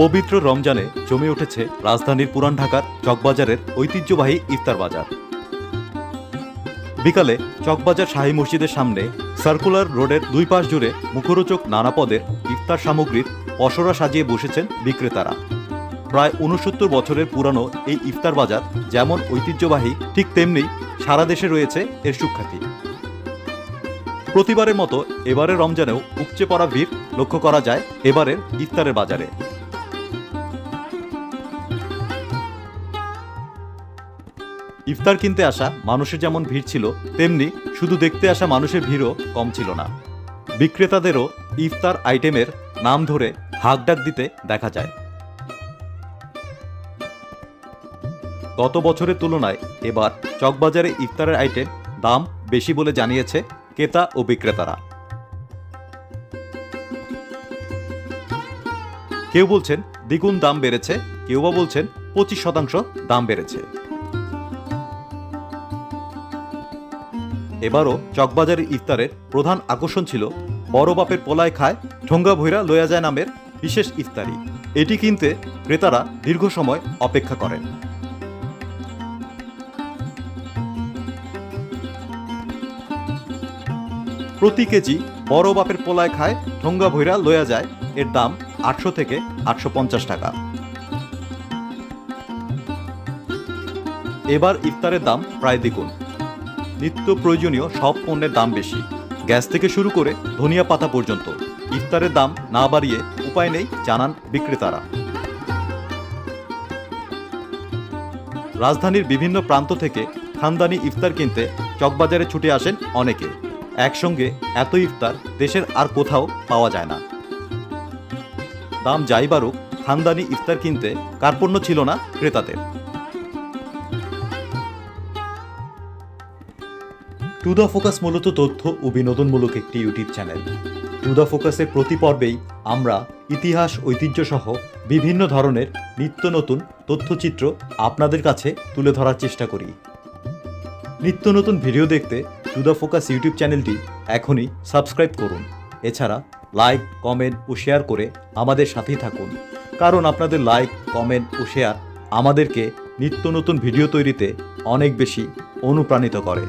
পবিত্র রমজানে জমে উঠেছে রাজধানীর পুরান ঢাকার চকবাজারের ঐতিহ্যবাহী ইফতার বাজার। বিকালে চকবাজার শাহী মসজিদের সামনে সার্কুলার রোডের দুই পাশ জুড়ে মুখরোচক নানা পদের ইফতার সামগ্রীর পসরা সাজিয়ে বসেছেন বিক্রেতারা। প্রায় উনসত্তর বছরের পুরানো এই ইফতার বাজার যেমন ঐতিহ্যবাহী, ঠিক তেমনি সারা দেশে রয়েছে এর সুখ্যাতি। প্রতিবারের মতো এবারের রমজানেও উপচে পড়া ভিড় লক্ষ্য করা যায় এবারের ইফতারের বাজারে। ইফতার কিনতে আসা মানুষের যেমন ভিড় ছিল, তেমনি শুধু দেখতে আসা মানুষের ভিড়ও কম ছিল না। বিক্রেতাদেরও ইফতার আইটেমের নাম ধরে হাক ডাক দিতে দেখা যায়। গত বছরের তুলনায় এবার চকবাজারে ইফতারের আইটেম দাম বেশি বলে জানিয়েছে ক্রেতা ও বিক্রেতারা। কেউ বলছেন দ্বিগুণ দাম বেড়েছে, কেউ বা বলছেন পঁচিশ শতাংশ দাম বেড়েছে। এবারও চকবাজারের ইফতারের প্রধান আকর্ষণ ছিল, বড় বাপের পোলায় খায়, ঠোঙ্গা ভৈরা লয়া যায় নামের বিশেষ ইফতারি। এটি কিনতে ক্রেতারা দীর্ঘ সময় অপেক্ষা করেন। প্রতি কেজি বড় বাপের পোলায় খায়, ঠোঙ্গা ভৈরা লয়া যায়, এর দাম আটশো থেকে আটশো পঞ্চাশ টাকা। এবার ইফতারের দাম প্রায় দ্বিগুণ। নিত্য প্রয়োজনীয় সব পণ্যের দাম বেশি। গ্যাস থেকে শুরু করে ধনিয়া পাতা পর্যন্ত। ইফতারের দাম না বাড়িয়ে উপায় নেই জানান বিক্রেতারা। রাজধানীর বিভিন্ন প্রান্ত থেকে খানদানি ইফতার কিনতে চকবাজারে ছুটে আসেন অনেকে। একসঙ্গে এত ইফতার দেশের আর কোথাও পাওয়া যায় না। দাম যাই খানদানি ইফতার কিনতে কার্পণ্য ছিল না ক্রেতাদের। টু দ্য ফোকাস মূলত তথ্য ও বিনোদনমূলক একটি ইউটিউব চ্যানেল। টু দ্য ফোকাসের প্রতি পর্বেই আমরা ইতিহাস ঐতিহ্য সহ বিভিন্ন ধরনের নিত্য নতুন তথ্যচিত্র আপনাদের কাছে তুলে ধরার চেষ্টা করি। নিত্য নতুন ভিডিও দেখতে টু দ্য ফোকাস ইউটিউব চ্যানেলটি এখনই সাবস্ক্রাইব করুন। এছাড়া লাইক, কমেন্ট ও শেয়ার করে আমাদের সাথেই থাকুন। কারণ আপনাদের লাইক, কমেন্ট ও শেয়ার আমাদেরকে নিত্য নতুন ভিডিও তৈরিতে অনেক বেশি অনুপ্রাণিত করে।